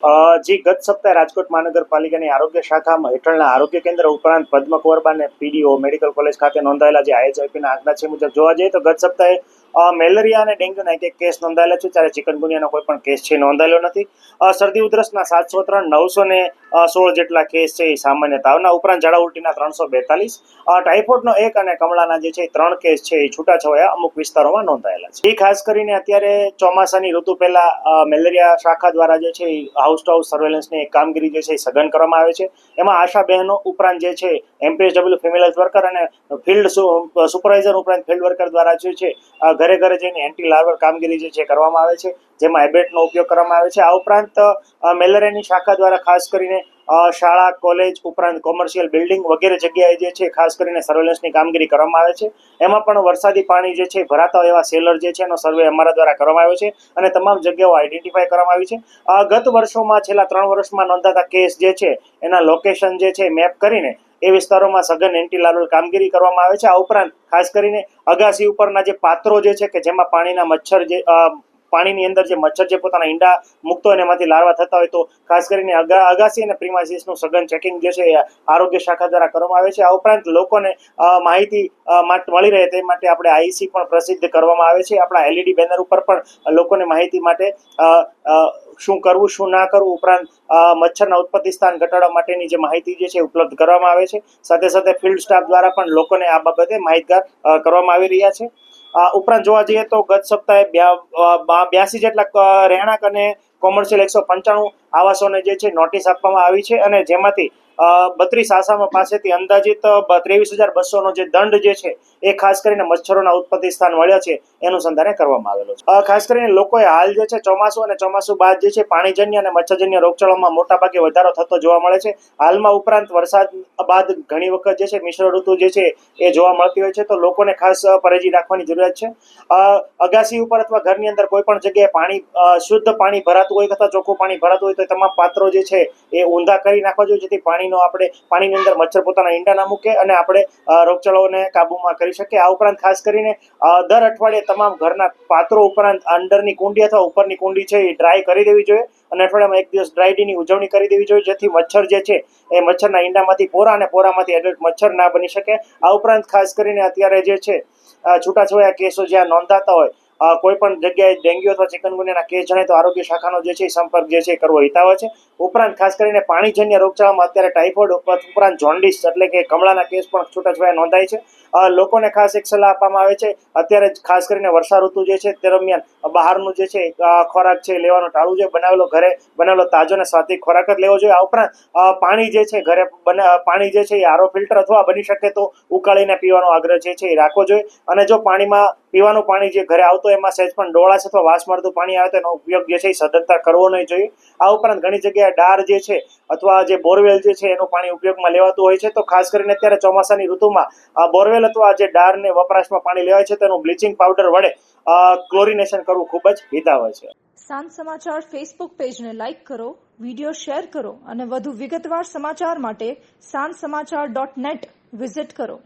જી, ગત સપ્તાહે રાજકોટ મહાનગરપાલિકાની આરોગ્ય શાખા હેઠળના આરોગ્ય કેન્દ્ર ઉપરાંત પદ્મકુંવરબા અને પીડીઓ મેડિકલ કોલેજ ખાતે નોંધાયેલા જે આઈએચઆઈપીના આંકડા છે મુજબ જોવા જઈએ તો ગત સપ્તાહે મેલેરિયા અને ડેન્ગ્યુના એક એક કેસ નોંધાયેલા છે. જ્યારે ચિકનગુનિયાનો કોઈ પણ કેસ છે નોંધાયેલો નથી. શરદી ઉધરસના સાતસો ત્રણ, નવસો ને સોળ જેટલા કેસ છે એ સામાન્ય તાવના. ઉપરાંત ઝાડા ઉલટીના ત્રણસો બેતાલીસ. ટાઇફોઇડનો એક અને કમળાના જે છે ત્રણ કેસ છે એ છૂટાછવાયા. અમુક વિસ્તારોમાં નોંધાયેલા છે. એ ખાસ કરીને અત્યારે ચોમાસાની ઋતુ પહેલા મેલેરિયા શાખા દ્વારા જે છે એ હાઉસ ટુ હાઉસ સર્વેલન્સની એક કામગીરી જે છે એ સઘન કરવામાં આવે છે. એમાં આશા બહેનો ઉપરાંત જે છે એમપીએસડબલ્યુ ફિમેલ હેલ્થ વર્કર અને ફિલ્ડ સુપરવાઇઝર ઉપરાંત ફિલ્ડ વર્કર દ્વારા જે છે ઘરે ઘરે જઈને એન્ટી લાર્વર કામગીરી જે છે કરવામાં આવે છે. જેમાં એબેટનો ઉપયોગ કરવામાં આવે છે. આ ઉપરાંત મેલેરિયાની શાખા દ્વારા ખાસ કરીને શાળા, કોલેજ ઉપરાંત કોમર્શિયલ બિલ્ડિંગ વગેરે જગ્યાએ જે છે, ખાસ કરીને સર્વેલન્સની કામગીરી કરવામાં આવે છે. એમાં પણ વરસાદી પાણી જે છે, ભરાતા એવા સેલર જે છે, એનો સર્વે અમારા દ્વારા કરવામાં આવ્યો છે અને તમામ જગ્યાઓ આઈડેન્ટિફાય કરવામાં આવી છે. ગત વર્ષોમાં, છેલ્લા ત્રણ વર્ષમાં નોંધાતા કેસ જે છે, એના લોકેશન જે છે, મેપ કરીને એ વિસ્તારોમાં સઘન એન્ટી લાર્વલ કામગીરી કરવામાં આવે છે. આ ઉપરાંત, ખાસ કરીને અગાસી ઉપરના જે પાત્રો જે છે, કે જેમાં પાણીના મચ્છર જે પાણીની અંદર જે મચ્છર જે પોતાના ઈંડા મૂકતો અને એમાંથી લાર્વા થતા હોય તો ખાસ કરીને અગા, અગાસી અને પ્રિમાઇસીસનું સઘન ચેકિંગ જે છે એ આરોગ્ય શાખા દ્વારા કરવામાં આવે છે. આ ઉપરાંત લોકોને માહિતી મળી રહે તે માટે આપણે આઈસી પણ પ્રસિદ્ધ કરવામાં આવે છે. આપણા એલઈડી બેનર ઉપર પણ લોકોને માહિતી માટે શું કરવું, શું ના કરવું ઉપરાંત મચ્છરના ઉત્પત્તિ સ્થાન ઘટાડવા માટેની જે માહિતી જે છે ઉપલબ્ધ કરવામાં આવે છે. સાથે સાથે ફિલ્ડ સ્ટાફ દ્વારા પણ લોકોને આ બાબતે માહિતગાર કરવામાં આવી રહ્યા છે. ઉપરાંત જોવા જઈએ તો ગત સપ્તાહે બ્યાસી જેટલા રહેણાંક અને કોમર્શિયલ એકસો પંચાણું આવાસોને જે છે, નોટિસ આપવામાં આવી છે અને જેમાંથી બત્રીસ આસામો પાસેથી અંદાજિત ત્રેવીસ હજાર બસોનો જે દંડ જે છે, એ ખાસ કરીને મચ્છરોના ઉત્પત્તિ સ્થાન મળ્યા છે, એનું સંધાને કરવામાં આવેલું છે. ખાસ કરીને લોકોએ હાલ જે છે, ચોમાસું અને ચોમાસું બાદ જે છે, પાણીજન્ય અને મચ્છરજન્ય રોગચાળામાં મોટાભાગે વધારો થતો જોવા મળે છે. હાલમાં ઉપરાંત વરસાદ બાદ ઘણી વખત જે છે, મિશ્ર ઋતુ જે છે, એ જોવા મળતી હોય છે. તો લોકોને ખાસ પરેજી રાખવાની જરૂરિયાત છે. અગાસી ઉપર અથવા ઘરની અંદર કોઈ પણ જગ્યાએ પાણી શુદ્ધ પાણી ભરાતું હોય અથવા ચોખ્ખું પાણી ભરાતું હોય તો તમામ પાત્રો જે છે, એ ઊંધા કરી નાખવા જોઈએ, જેથી પાણીનો આપણે પાણીની અંદર મચ્છર પોતાના ઈંડા ના મૂકે અને આપણે અ, રોગચાળાઓને કાબૂમાં કરી શકીએ. આ ઉપરાંત ખાસ કરીને દર અઠવાડિયે તમામ ઘરના પાત્રો ઉપરાંત અંદરની કુંડી અથવા ઉપરની કુંડી છે એ ડ્રાય કરી દેવી જોઈએ. અને અઠવાડિયામાં એક દિવસ ડ્રાય ડેની ઉજવણી કરી દેવી જોઈએ જેથી મચ્છર જે છે એ મચ્છરના ઈંડામાંથી પોરા અને પોરામાંથી એડલ્ટ મચ્છર ના બની શકે. આ ઉપરાંત ખાસ કરીને અત્યારે જે છે છૂટાછવાયા કેસો જ્યાં નોંધાતા હોય કોઈ પણ જગ્યાએ ડેન્ગ્યુ અથવા ચિકનગુનિયાના કેસ જણાય તો આરોગ્ય શાખાનો જે છે સંપર્ક જે છે કરવો હિતાવ છે. ઉપરાંત ખાસ કરીને પાણીજન્ય રોગચાળામાં અત્યારે ટાઇફોઇડ ઉપરાંત જોન્ડિસ એટલે કે કમળાના કેસ પણ છૂટાછવાયા નોંધાય છે. લોકોને ખાસ એક સલાહ આપવામાં આવે છે, અત્યારે ખાસ કરીને વર્ષા ઋતુ જે છે દરમિયાન બહારનું જે છે ખોરાક છે લેવાનો ટાળવું જોઈએ, બનાવેલો ઘરે બનાવેલો તાજો અને સ્વાદિક ખોરાક જ લેવો જોઈએ. આ ઉપરાંત પાણી જે છે ઘરે પાણી જે છે એ આરો ફિલ્ટર અથવા બની શકે તો ઉકાળીને પીવાનો આગ્રહ જે છે એ રાખવો જોઈએ. અને જો પાણીમાં પીવાનું પાણી જે ઘરે આવતું એમાં સહેજ પણ ડોળાશ અથવા વાસ મારતું પાણી આવે તેનો ઉપયોગ જે છે એ સદંતર કરવો નહીં જોઈએ. આ ઉપરાંત ઘણી જગ્યાએ ડાર જે છે અથવા જે બોરવેલ જે છે એનું પાણી ઉપયોગમાં લેવાતું હોય છે. તો ખાસ કરીને અત્યારે ચોમાસાની ઋતુમાં બોરવેલ અથવા જે ડારને વપરાશમાં પાણી લેવાય છે તેનું બ્લીચિંગ પાવડર વડે ક્લોરિનેશન કરવું ખૂબ જ હિતાવ છે. સાંજ સમાચાર ફેસબુક પેજને લાઇક કરો, વિડિયો શેર કરો અને વધુ વિગતવાર સમાચાર માટે સાંજ સમાચાર ડોટ નેટ વિઝિટ કરો.